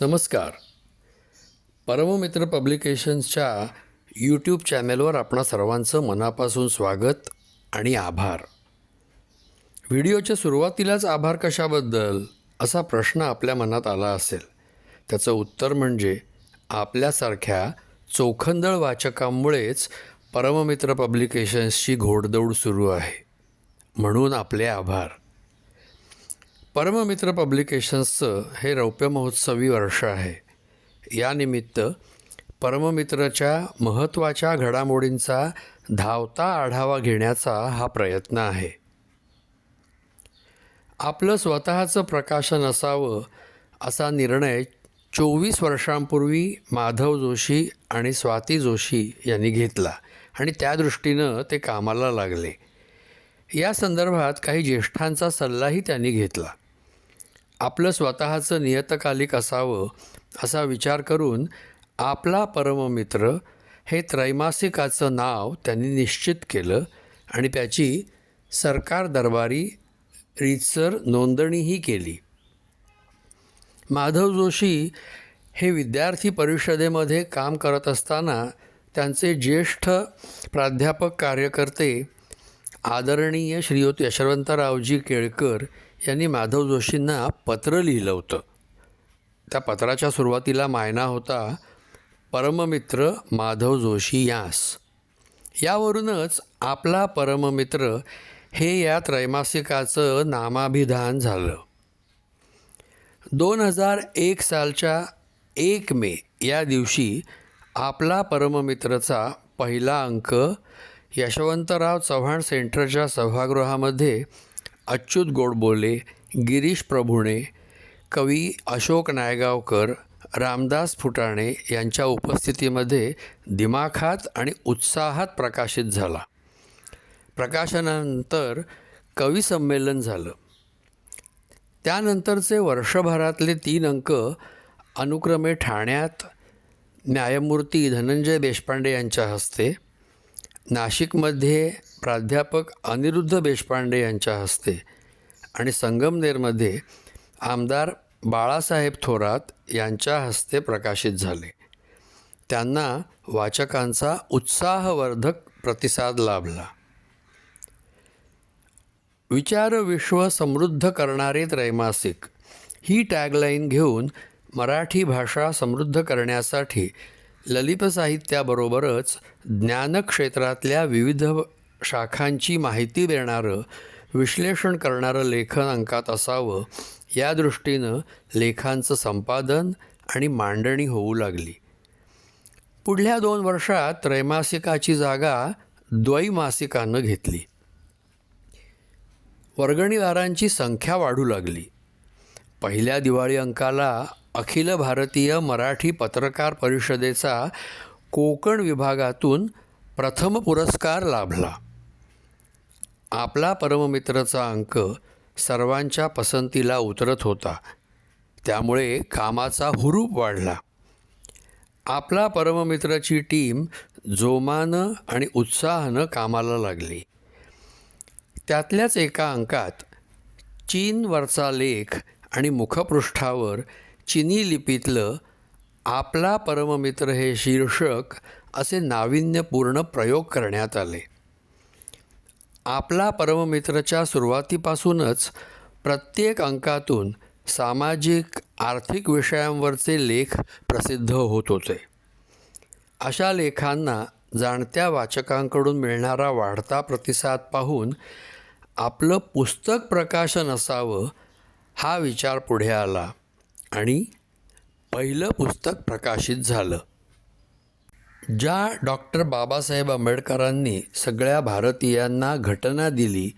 नमस्कार. परममित्र पब्लिकेशन्सच्या यूट्यूब चॅनेलवर आपणा सर्वांचं मनापासून स्वागत आणि आभार. व्हिडिओच्या सुरुवातीलाच आभार कशाबद्दल असा प्रश्न आपल्या मनात आला असेल. त्याचं उत्तर म्हणजे आपल्यासारख्या चोखंदळ वाचकांमुळेच परममित्र पब्लिकेशन्सची घोडदौड सुरू आहे. म्हणून आपले आभार. परममित्र पब्लिकेशन्सचं हे रौप्य महोत्सवी वर्ष आहे. यानिमित्त परममित्रच्या महत्त्वाच्या घडामोडींचा धावता आढावा घेण्याचा हा प्रयत्न आहे. आपलं स्वतःचं प्रकाशन असावं असा निर्णय चोवीस वर्षांपूर्वी माधव जोशी आणि स्वाती जोशी यांनी घेतला आणि त्या दृष्टीनं ते कामाला लागले. या संदर्भात काही ज्येष्ठांचा सल्लाही त्यांनी घेतला. आपलं स्वतःचं नियतकालिक असावं असा विचार करून आपला परममित्र हे त्रैमासिकाचं नाव त्यांनी निश्चित केलं आणि त्याची सरकार दरबारी रीतसर नोंदणीही केली. माधव जोशी हे विद्यार्थी परिषदेमध्ये काम करत असताना त्यांचे ज्येष्ठ प्राध्यापक कार्यकर्ते आदरणीय श्रीयुत यशवंतरावजी केळकर यांनी माधव जोशींना पत्र लिहिलं होतं. त्या पत्राच्या सुरुवातीला मायना होता परममित्र माधव जोशी यास. यावरूनच आपला परममित्र हे या त्रैमासिकाचं नामाभिधान झालं. दोन हजार एक सालच्या एक मे या दिवशी आपला परममित्रचा पहिला अंक यशवंतराव चव्हाण सेंटरच्या सभागृहामध्ये अच्युत गोडबोले गिरीश प्रभुणे कवी अशोक नायगावकर रामदास फुटाणे यांच्या उपस्थितीमध्ये दिमाखात आणि उत्साहात प्रकाशित झाला. प्रकाशनानंतर कविसंमेलन झालं. त्यानंतरचे वर्षभरातले तीन अंक अनुक्रमे ठाण्यात न्यायमूर्ती धनंजय देशपांडे यांच्या हस्ते नाशिकमध्ये प्राध्यापक अनिरुद्ध देशपांडे यांच्या हस्ते आणि संगमनेरमध्ये आमदार बाळासाहेब थोरात यांच्या हस्ते प्रकाशित झाले. त्यांना वाचकांचा उत्साहवर्धक प्रतिसाद लाभला. विचार विश्व समृद्ध करणारे त्रैमासिक ही टॅगलाईन घेऊन मराठी भाषा समृद्ध करण्यासाठी ललित साहित्याबरोबरच ज्ञानक्षेत्रातल्या विविध शाखांची माहिती देणारं विश्लेषण करणारं लेखन अंकात असावं या दृष्टीनं लेखांचं संपादन आणि मांडणी होऊ लागली. पुढल्या दोन वर्षात त्रैमासिकाची जागा द्वैमासिकानं घेतली. वर्गणीदारांची संख्या वाढू लागली. पहिल्या दिवाळी अंकाला अखिल भारतीय मराठी पत्रकार परिषदेचा कोकण विभागातून प्रथम पुरस्कार लाभला. आपला परममित्रचा अंक सर्वांच्या पसंतीला उतरत होता. त्यामुळे कामाचा हुरूप वाढला. आपला परममित्राची टीम जोमानं आणि उत्साहानं कामाला लागली. त्यातल्याच एका अंकात चीनवरचा लेख आणि मुखपृष्ठावर चिनी लिपीतलं आपला परममित्र हे शीर्षक असे नाविन्यपूर्ण प्रयोग करण्यात आले. आपला परममित्रच्या सुरुवातीपासूनच प्रत्येक अंकातून सामाजिक आर्थिक विषयांवरचे लेख प्रसिद्ध होत होते. अशा लेखांना जाणत्या वाचकांकडून मिळणारा वाढता प्रतिसाद पाहून आपलं पुस्तक प्रकाशन असावं हा विचार पुढे आला आणि पहिलं पुस्तक प्रकाशित झालं. ज्या डॉक्टर बाबासाहेब आंबेडकरांनी सगळ्या भारतीयांना घटना दिली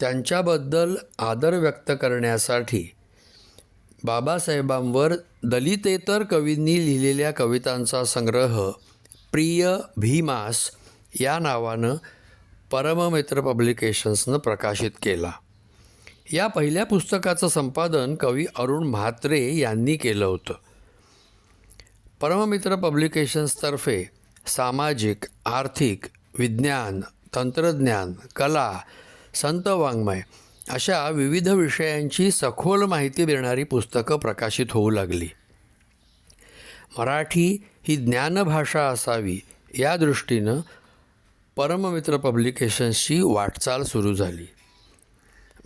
त्यांच्याबद्दल आदर व्यक्त करण्यासाठी बाबासाहेबांवर दलितेतर कवींनी लिहिलेल्या कवितांचा संग्रह प्रिय भीमास या नावानं परममित्र पब्लिकेशन्सनं प्रकाशित केला. या पहिल्या पुस्तकाचं संपादन कवी अरुण म्हात्रे यांनी केलं होतं. परममित्र पब्लिकेशन्सतर्फे सामाजिक आर्थिक विज्ञान तंत्रज्ञान कला संत वाङ्मय अशा विविध विषयांची सखोल माहिती देणारी पुस्तकं प्रकाशित होऊ लागली. मराठी ही ज्ञानभाषा असावी या दृष्टीनं परममित्र पब्लिकेशन्सची वाटचाल सुरू झाली.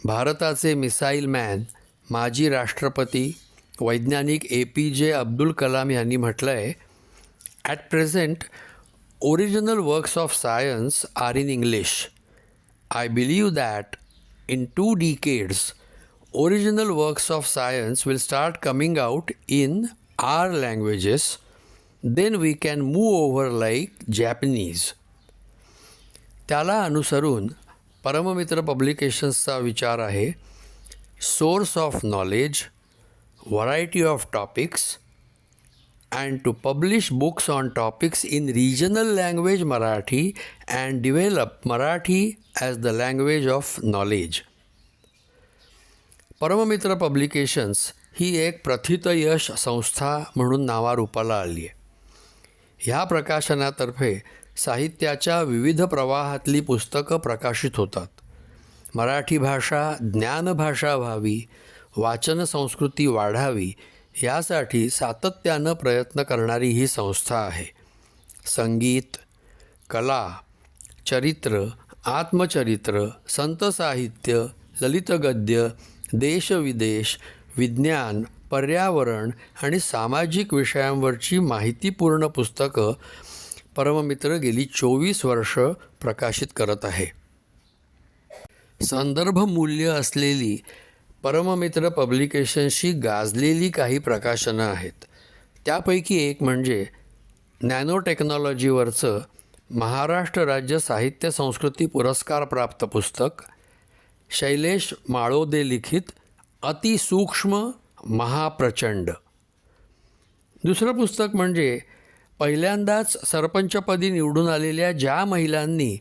भारताचे मिसाईल मॅन माजी राष्ट्रपती वैज्ञानिक ए पी जे अब्दुल कलाम यांनी म्हटलं आहे at present original works of science are in English I believe that in two decades, original works of science will start coming out in our languages. Then we can move over like Japanese. त्याला अनुसरून परममित्र पब्लिकेशन्सचा विचार आहे source of knowledge variety of topics and to publish books on topics in regional language Marathi and develop Marathi as the language of knowledge Parammitra publications ही एक प्रथितयश संस्था म्हणून नावारूपाला आली आहे. ह्या प्रकाशनातर्फे साहित्याच्या विविध प्रवाहातली पुस्तकं प्रकाशित होतात. मराठी भाषा ज्ञानभाषा व्हावी वाचन संस्कृती वाढावी यासाठी सातत्यानं प्रयत्न करणारी ही संस्था आहे. संगीत कला चरित्र आत्मचरित्र संत साहित्य ललितगद्य देशविदेश विज्ञान पर्यावरण आणि सामाजिक विषयांवरची माहितीपूर्ण पुस्तकं परममित्र गेली चोवीस वर्ष प्रकाशित करत आहे. संदर्भ मूल्य असलेली परममित्र पब्लिकेशनशी गाजलेली काही प्रकाशनं आहेत. त्यापैकी एक म्हणजे नॅनो टेक्नॉलॉजीवरचं महाराष्ट्र राज्य साहित्य संस्कृती पुरस्कार प्राप्त पुस्तक शैलेश माळोदे लिखित अतिसूक्ष्म महाप्रचंड. दुसरं पुस्तक म्हणजे पहिल्यांदाच सरपंचपदी निवडून आलेल्या ज्या महिलांनी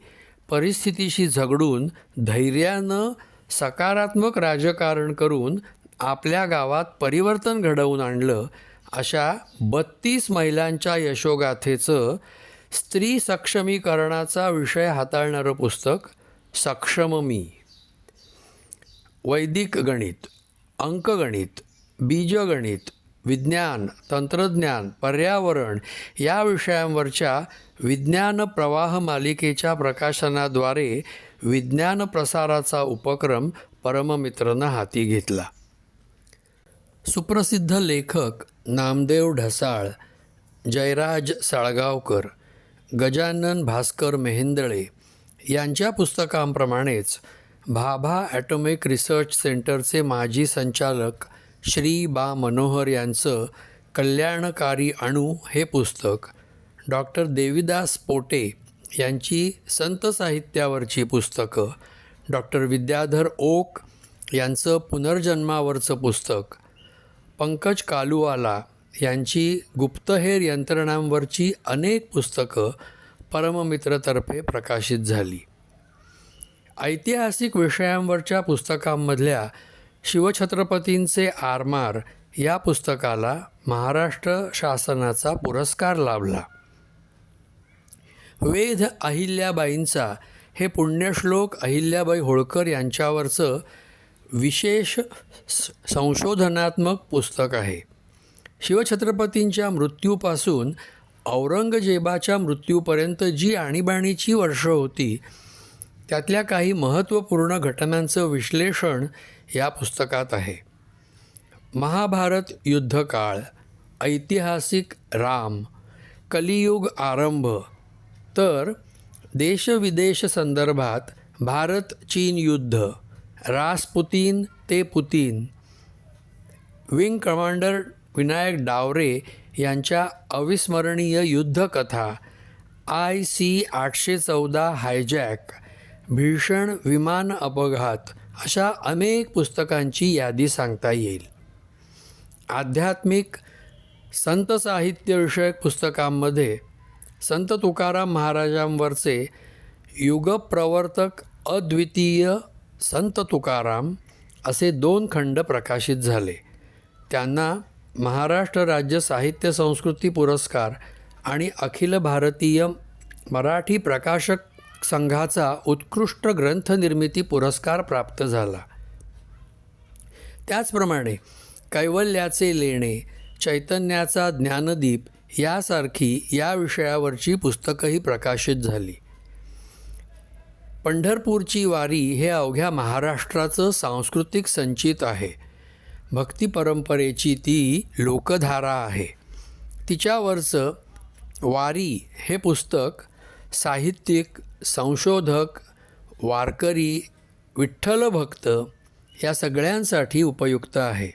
परिस्थितीशी झगडून धैर्यानं सकारात्मक राजकारण करून आपल्या गावात परिवर्तन घडवून आणलं अशा बत्तीस महिलांच्या यशोगाथेचं स्त्री सक्षमीकरणाचा विषय हाताळणारं पुस्तक सक्षम मी. वैदिक गणित अंकगणित बीजगणित विज्ञान तंत्रज्ञान पर्यावरण या विषयांवरच्या विज्ञान प्रवाह मालिकेच्या प्रकाशनाद्वारे विज्ञान प्रसाराचा उपक्रम परममित्रनं हाती घेतला. सुप्रसिद्ध लेखक नामदेव ढसाळ जयराज साळगावकर गजानन भास्कर मेहेंदळे यांच्या पुस्तकांप्रमाणेच भाभा ॲटॉमिक रिसर्च सेंटरचे माजी संचालक श्री बा मनोहर यांचं कल्याणकारी अणू हे पुस्तक डॉक्टर देविदास पोटे यांची संत साहित्यावरची पुस्तकं डॉक्टर विद्याधर ओक यांचं पुनर्जन्मावरचं पुस्तक पंकज कालुवाला यांची गुप्तहेर यंत्रणांवरची अनेक पुस्तकं परममित्रतर्फे प्रकाशित झाली. ऐतिहासिक विषयांवरच्या पुस्तकांमधल्या शिवछत्रपतींचे आरमार या पुस्तकाला महाराष्ट्र शासनाचा पुरस्कार लाभला. वेध अहिल्याबाईंचा हे पुण्यश्लोक अहिल्याबाई होळकर यांच्यावरचं विशेष स- संशोधनात्मक पुस्तक आहे. शिवछत्रपतींच्या मृत्यूपासून औरंगजेबाच्या मृत्यूपर्यंत जी आणीबाणीची वर्षं होती त्यातल्या काही महत्त्वपूर्ण घटनांचं विश्लेषण या पुस्तकात आहे. महाभारत युद्धकाळ ऐतिहासिक राम कलियुग आरंभ तर देशविदेश संदर्भात भारत चीन युद्ध रासपुतीन ते Putin wing commander Vinayak Davare यांच्या अविस्मरणीय युद्धकथा आय सी आठशे चौदा हायजॅक भीषण विमान अपघात अशा अनेक पुस्तकांची यादी सांगता येईल. आध्यात्मिक संत साहित्यविषयक पुस्तकांमध्ये संत तुकाराम महाराजांवरचे युगप्रवर्तक अद्वितीय संत तुकाराम असे दोन खंड प्रकाशित झाले. त्यांना महाराष्ट्र राज्य साहित्य संस्कृती पुरस्कार आणि अखिल भारतीय मराठी प्रकाशक संघाचा उत्कृष्ट ग्रंथनिर्मिती पुरस्कार प्राप्त झाला. त्याचप्रमाणे कैवल्याचे लेणे चैतन्याचा ज्ञानदीप यासारखी या विषयावरची पुस्तकंही प्रकाशित झाली. पंढरपूरची वारी हे अवघ्या महाराष्ट्राचं सांस्कृतिक संचित आहे. भक्ती परंपरेची ती लोकधारा आहे. तिच्यावरचं वारी हे पुस्तक साहित्यिक संशोधक वारकरी विठ्ठल भक्त या सगळ्यांसाठी उपयुक्त आहे.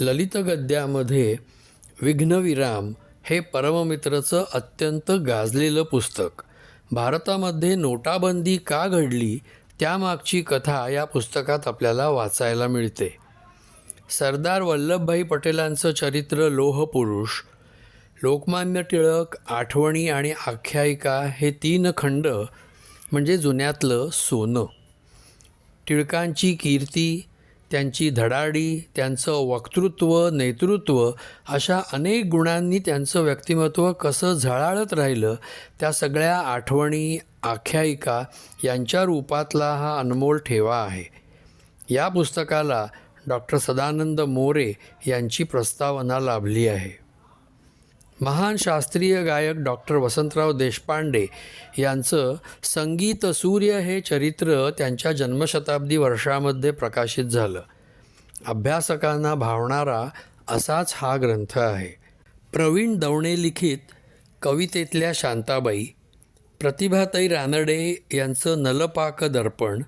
ललित गद्यामध्ये विघ्नविराम हे परममित्रचं अत्यंत गाजलेलं पुस्तक. भारतामध्ये नोटाबंदी का घडली त्यामागची कथा या पुस्तकात आपल्याला वाचायला मिळते. सरदार वल्लभभाई पटेलांचं चरित्र लोहपुरुष लोकमान्य टिळक आठवणी आणि आख्यायिका हे तीन खंड म्हणजे जुन्यातलं सोनं. टिळकांची कीर्ती त्यांची धडाडी त्यांचं वक्तृत्व नेतृत्व अशा अनेक गुणांनी त्यांचं व्यक्तिमत्व कसं झळाळत राहिलं त्या सगळ्या आठवणी आख्यायिका यांच्या रूपातला हा अनमोल ठेवा आहे. या पुस्तकाला डॉक्टर सदानंद मोरे यांची प्रस्तावना लाभली आहे. महान शास्त्रीय गायक डॉक्टर वसंतराव देशपांडे यांचं संगीत सूर्य हे चरित्र त्यांच्या जन्मशताब्दी वर्षामध्ये प्रकाशित झालं. अभ्यासकांना भावणारा असाच हा ग्रंथ आहे. प्रवीण दवणे लिखित कवितेतल्या शांताबाई प्रतिभाताई रानडे यांचं नलपाक दर्पण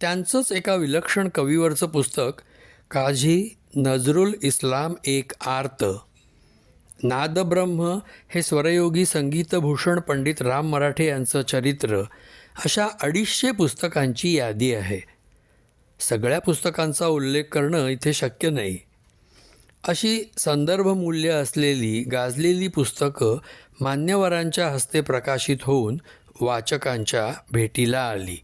त्यांचंच एका विलक्षण कवीवरचं पुस्तक काझी नजरुल इस्लाम एक आर्त. नादब्रह्म हे स्वरयोगी संगीतभूषण पंडित राम मराठे यांचं चरित्र अशा अडीचशे पुस्तकांची यादी आहे. सगळ्या पुस्तकांचा उल्लेख करणं इथे शक्य नाही. अशी संदर्भ मूल्य असलेली गाजलेली पुस्तकं मान्यवरांच्या हस्ते प्रकाशित होऊन वाचकांच्या भेटीला आली.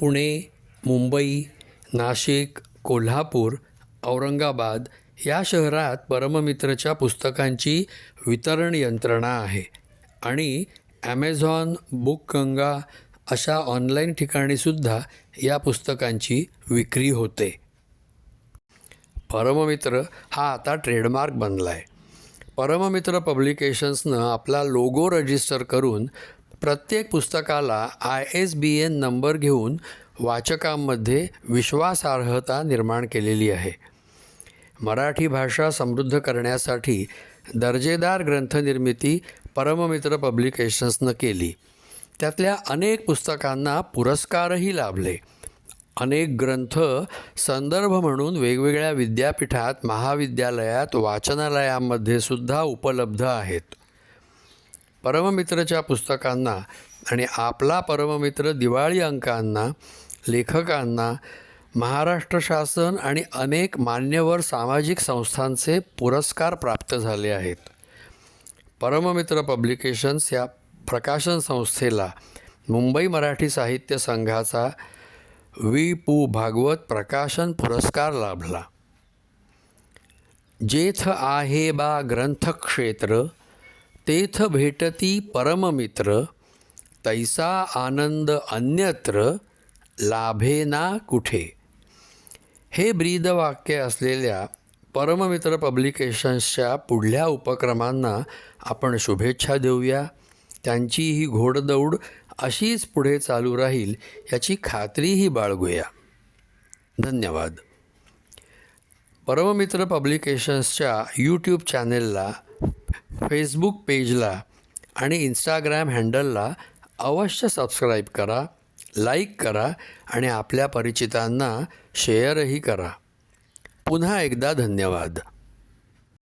पुणे मुंबई नाशिक कोल्हापूर औरंगाबाद या शहरात परममित्रच्या पुस्तकांची वितरण यंत्रणा आहे आणि ॲमेझॉन बुकगंगा अशा ऑनलाईन ठिकाणीसुद्धा या पुस्तकांची विक्री होते. परममित्र हा आता ट्रेडमार्क बनला आहे परममित्र पब्लिकेशन्सनं आपला लोगो रजिस्टर करून प्रत्येक पुस्तकाला I S B N number घेऊन वाचकांमध्ये विश्वासार्हता निर्माण केलेली आहे. मराठी भाषा समृद्ध करण्यासाठी दर्जेदार ग्रंथनिर्मिती परममित्र पब्लिकेशन्सनं केली. त्यातल्या अनेक पुस्तकांना पुरस्कारही लाभले. अनेक ग्रंथ संदर्भ म्हणून वेगवेगळ्या विद्यापीठात महाविद्यालयात वाचनालयांमध्ये सुद्धा उपलब्ध आहेत. परममित्रच्या पुस्तकांना आणि आपला परममित्र दिवाळी अंकांना लेखकांना महाराष्ट्र शासन आणि अनेक मान्यवर सामाजिक संस्थांचे पुरस्कार प्राप्त झाले आहेत. परममित्र पब्लिकेशन्स या प्रकाशन संस्थेला मुंबई मराठी साहित्य संघाचा वी पु भागवत प्रकाशन पुरस्कार लाभला. जेथ आहे बा ग्रंथक्षेत्र तेथ भेटती परममित्र तैसा आनंद अन्यत्र लाभेना कुठे? हे ब्रीदवाक्य असलेल्या परममित्र पब्लिकेशन्सच्या पुढल्या उपक्रमांना आपण शुभेच्छा देऊया. त्यांची ही घोडदौड अशीच पुढे चालू राहील याची खात्रीही बाळगूया. धन्यवाद. परममित्र पब्लिकेशन्सच्या यूट्यूब चॅनेलला फेसबुक पेजला आणि इंस्टाग्राम हँडलला अवश्य सबस्क्राईब करा. लाईक करा आणि आपल्या परिचितांना शेअरही करा. पुन्हा एकदा धन्यवाद.